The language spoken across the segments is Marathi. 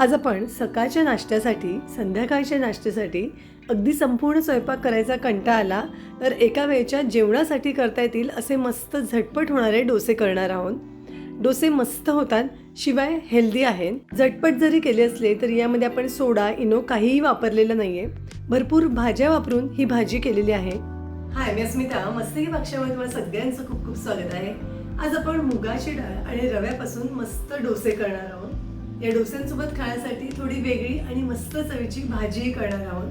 आज आपण सकाळच्या नाश्त्यासाठी संध्याकाळच्या नाश्त्यासाठी अगदी संपूर्ण स्वयंपाक करायचा कंटा आला तर एका वेळच्या जेवणासाठी करता येतील असे मस्त झटपट होणारे डोसे करणार आहोत. डोसे मस्त होतात शिवाय हेल्दी आहेत. झटपट जरी केले असले तरी यामध्ये आपण सोडा इनो काहीही वापरलेलं नाही आहे भरपूर भाज्या वापरून ही भाजी केलेली आहे. हाय मी अस्मिता. मस्तकी पक्षामध्ये तुम्हाला सगळ्यांचं खूप खूप स्वागत आहे. आज आपण मुगाची डाळ आणि रव्यापासून मस्त डोसे करणार आहोत. या डोस्यांसोबत खाण्यासाठी थोडी वेगळी आणि मस्त चवीची भाजीही करणार आहोत.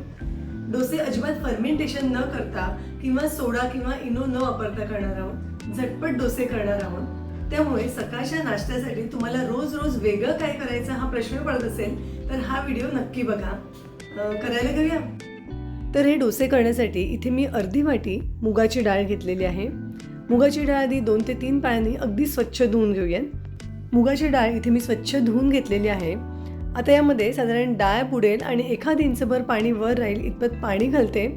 डोसे अजिबात फर्मेंटेशन न करता किंवा सोडा किंवा इनो न वापरता करणार आहोत. झटपट डोसे करणार आहोत. त्यामुळे सकाळच्या नाश्त्यासाठी तुम्हाला रोज रोज वेगळं काय करायचं हा प्रश्न पडत असेल तर हा व्हिडिओ नक्की बघा. करायला घेऊया? तर हे डोसे करण्यासाठी इथे मी अर्धी वाटी मुगाची डाळ घेतलेली आहे. मुगाची डाळ आधी दोन ते तीन पाण्याने अगदी स्वच्छ धुवून घेऊयात. मुगाची डाळ इथे मी स्वच्छ धुवून घेतलेली आहे. आता यामध्ये साधारण डाळ बुडेल आणि एखाद इंचभर पाणी वर राहील इतपत पाणी घालते.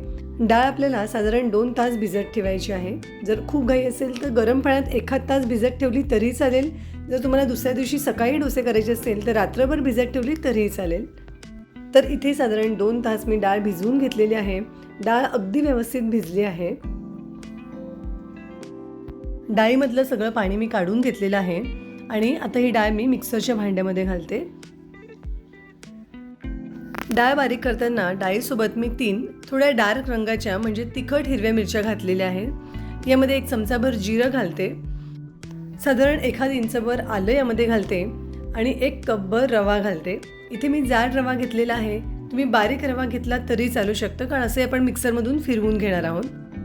डाळ आपल्याला साधारण दोन तास भिजत ठेवायची आहे. जर खूप घाई असेल तर गरम पाण्यात एखाद तास भिजत ठेवली तरी चालेल. जर तुम्हाला दुसऱ्या दिवशी सकाळी डोसे करायचे असेल तर रात्रभर भिजत ठेवली तरीही चालेल. तर इथे साधारण दोन तास मी डाळ भिजवून घेतलेली आहे. डाळ अगदी व्यवस्थित भिजली आहे. डाळीमधलं सगळं पाणी मी काढून घेतलेलं आहे. आणि आता ही डाळ मी मिक्सरच्या भांड्यामध्ये घालते. डाळ बारीक करताना डाळीसोबत मी तीन थोड्या डार्क रंगाच्या म्हणजे तिखट हिरव्या मिरच्या घातलेल्या आहेत. यामध्ये एक चमचाभर जिरं घालते. साधारण एखाद इंचभर आलं यामध्ये घालते आणि एक कपभर रवा घालते. इथे मी जाड रवा घेतलेला आहे. तुम्ही बारीक रवा घेतला तरी चालू शकतं कारण असे आपण मिक्सरमधून फिरवून घेणार आहोत.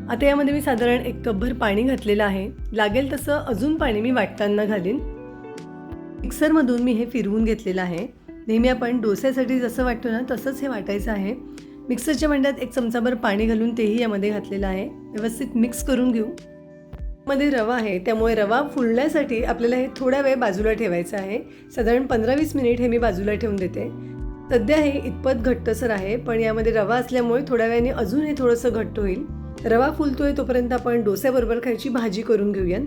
आता यामध्ये मी साधारण एक कपभर पाणी घातलेलं आहे. लागेल तसं अजून पाणी मी वाटताना घालीन. मिक्सरमधून मी हे फिरवून घेतलेलं आहे. नेहमी आपण डोस्यासाठी जसं वाटतो ना तसंच हे वाटायचं आहे. मिक्सरच्या भांड्यात एक चमचाभर पाणी घालून तेही यामध्ये घातलेलं आहे. व्यवस्थित मिक्स करून घेऊ. मध्ये रवा आहे. त्यामुळे रवा फुलण्यासाठी आपल्याला हे थोडा वेळ बाजूला ठेवायचं आहे. साधारण पंधरा वीस मिनिट हे मी बाजूला ठेवून देते. सध्या हे इतपत घट्टसर आहे पण यामध्ये रवा असल्यामुळे थोड्या वेळाने अजून हे थोडंसं घट्ट होईल. रवा फुलतोय तोपर्यंत आपण डोस्याबरोबर खायची भाजी करून घेऊया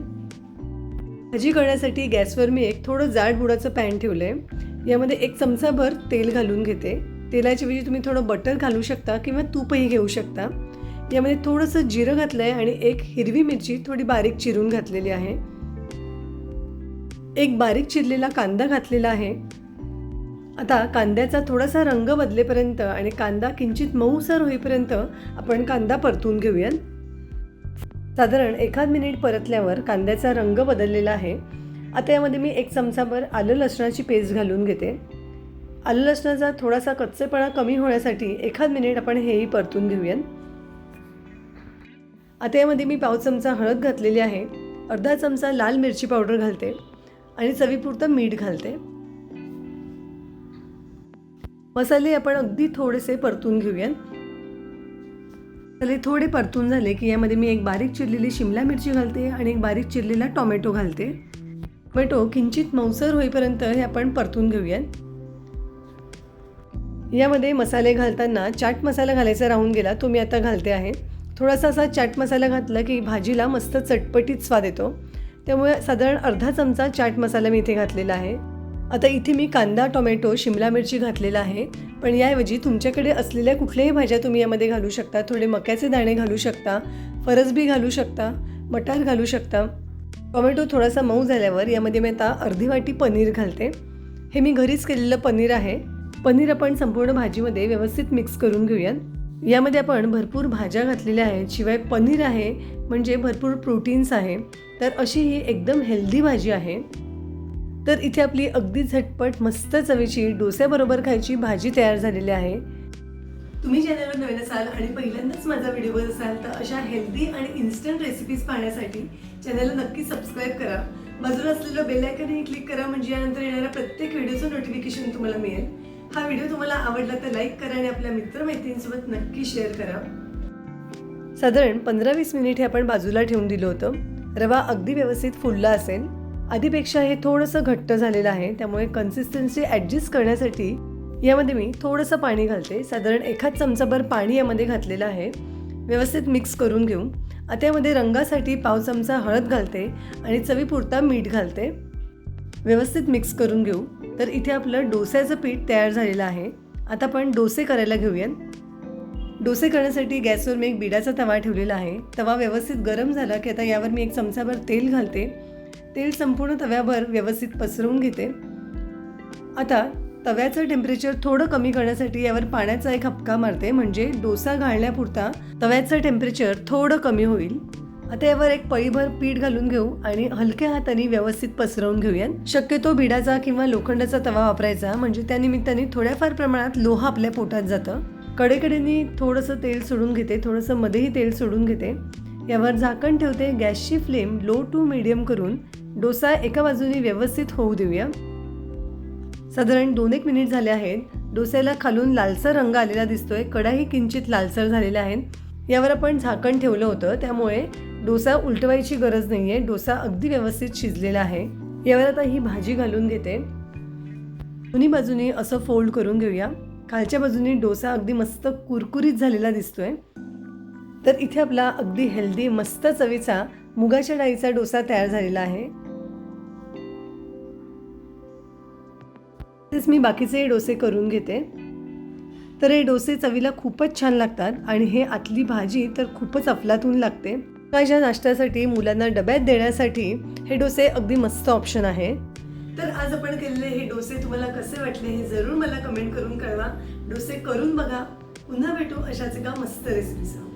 भाजी करण्यासाठी गॅसवर मी एक थोडं जाड बुडाचं पॅन ठेवलं आहे यामध्ये एक चमचाभर तेल घालून घेते. तेलाच्या वेळी तुम्ही थोडं बटर घालू शकता किंवा तूपही घेऊ शकता. यामध्ये थोडंसं जिरं घातलं आहे आणि एक हिरवी मिरची थोडी बारीक चिरून घातलेली आहे. एक बारीक चिरलेला कांदा घातलेला आहे. आता कांद्याचा थोडासा रंग बदलेपर्यंत आणि कांदा किंचित मऊसर होईपर्यंत आपण कांदा परतून घेऊयात. साधारण एखाद मिनिट परतल्यावर कांद्याचा रंग बदललेला आहे. आता यामध्ये मी एक चमचाभर आलं लसणाची पेस्ट घालून घेते. आलं लसणाचा थोडासा कच्चेपणा कमी होण्यासाठी एखाद मिनिट आपण हेही परतून घेऊयात. आता यामध्ये मी पाव चमचा हळद घातलेली आहे. अर्धा चमचा लाल मिरची पावडर घालते आणि चवीपुरतं मीठ घालते. मसाले आपण अगदी थोडेसे परतून घेऊयात. मसाले थोडे परतून झाले की यामध्ये मी एक बारीक चिरलेली शिमला मिरची घालते आणि एक बारीक चिरलेला टोमॅटो घालते. टोमॅटो किंचित मऊसर होईपर्यंत हे आपण परतून घेऊयात. यामध्ये मसाले घालताना चाट मसाला घालायचा राहून गेला तो मी आता घालते आहे. थोडासा असा चाट मसाला घातला की भाजीला मस्त चटपटीत स्वाद येतो. त्यामुळे साधारण अर्धा चमचा चाट मसाला मी इथे घातलेला आहे. आता इथे मी कांदा टोमॅटो शिमला मिरची घातलेला आहे. पण याऐवजी तुमच्याकडे असलेल्या कुठल्याही भाज्या तुम्ही यामध्ये घालू शकता. थोडे मक्याचे दाणे घालू शकता. फरसबी घालू शकता. मटार घालू शकता. टोमॅटो थोडासा मऊ झाल्यावर यामध्ये मी आता अर्धी वाटी पनीर घालते. हे मी घरीच केलेलं पनीर आहे. पनीर आपण संपूर्ण भाजीमध्ये व्यवस्थित मिक्स करून घेऊयात. यामध्ये आपण भरपूर भाज्या घातलेल्या आहेत. शिवाय पनीर आहे म्हणजे भरपूर प्रोटीन्स आहे. तर अशी ही एकदम हेल्दी भाजी आहे. तर इथे आपली अगदी झटपट मस्त चवीची डोस्याबरोबर खायची भाजी तयार झालेली आहे. तुम्ही चॅनलवर नवीन असाल आणि पहिल्यांदाच माझा व्हिडिओ बघत असाल तर अशा हेल्दी आणि इन्स्टंट रेसिपीज पाहण्यासाठी चॅनलला नक्की सबस्क्राईब करा. बाजूला असलेलं बेल आयकनही क्लिक करा म्हणजे यानंतर येणाऱ्या प्रत्येक व्हिडिओचं नोटिफिकेशन तुम्हाला मिळेल. हा व्हिडिओ तुम्हाला आवडला तर लाईक करा आणि आपल्या मित्रमैत्रिणींसोबत नक्की शेअर करा. साधारण पंधरा वीस मिनिट हे आपण बाजूला ठेवून दिलं होतं. रवा अगदी व्यवस्थित फुलला असेल. आधीपेक्षा हे थोडंसं घट्ट झालेलं आहे त्यामुळे कन्सिस्टन्सी ॲडजस्ट करण्यासाठी यामध्ये मी थोडंसं पाणी घालते. साधारण एखाद चमचाभर पाणी यामध्ये घातलेलं आहे. व्यवस्थित मिक्स करून घेऊ आता यामध्ये रंगासाठी पाव चमचा हळद घालते आणि चवीपुरता मीठ घालते. व्यवस्थित मिक्स करून घेऊ. तर इथे आपलं डोस्याचं पीठ तयार झालेलं आहे. आता आपण डोसे करायला घेऊयात. डोसे करण्यासाठी गॅसवर मी एक बिडाचा तवा ठेवलेला आहे. तवा व्यवस्थित गरम झाला की आता यावर मी एक चमचाभर तेल घालते. तेल संपूर्ण तव्यावर व्यवस्थित पसरवून घेते. आता तव्याचं टेम्परेचर थोडं कमी करण्यासाठी यावर पाण्याचा एक हपका मारते म्हणजे डोसा घालण्यापुरता तव्याचं टेम्परेचर थोडं कमी होईल. आता यावर एक पळीभर पीठ घालून घेऊ आणि हलक्या हाताने व्यवस्थित पसरवून घेऊयात. शक्यतो बिडाचा किंवा लोखंडाचा तवा वापरायचा म्हणजे त्या निमित्ताने थोड्याफार प्रमाणात लोह आपल्या पोटात जातं. कडेकडेने थोडंसं तेल सोडून घेते थोडंसं मध्येही तेल सोडून घेते. यावर झाकण ठेवते गॅसची फ्लेम लो टू मिडियम करून डोसा एका बाजूने व्यवस्थित होऊ देऊया. साधारण दोन एक मिनिट झाले आहेत. डोस्याला खालून लालसर रंग आलेला दिसतोय. कडाही किंचित लालसर झालेल्या आहेत यावर आपण झाकण ठेवलं होतं. त्यामुळे डोसा उलटवायची गरज नाही आहे डोसा अगदी व्यवस्थित शिजलेला आहे. यावर आता ही भाजी घालून घेते. दोन्ही बाजूने असं फोल्ड करून घेऊया. खालच्या बाजूने डोसा अगदी मस्त कुरकुरीत झालेला दिसतोय. तर इथे आपला अगदी हेल्दी मस्त चवीचा मुगाच्या डाळीचा डोसा तयार झालेला आहे. तसेच मी बाकीचे डोसे करून घेते. तर हे डोसे चवीला खूपच छान लागतात आणि हे आतली भाजी तर खूपच अफलातून लागते. माझ्या नाश्त्यासाठी मुलांना डब्यात देण्यासाठी हे डोसे अगदी मस्त ऑप्शन आहे. तर आज आपण केलेले हे डोसे तुम्हाला कसे वाटले हे जरूर मला कमेंट करून कळवा. डोसे करून बघा. पुन्हा भेटू अशाच एका मस्त रेसिपीसह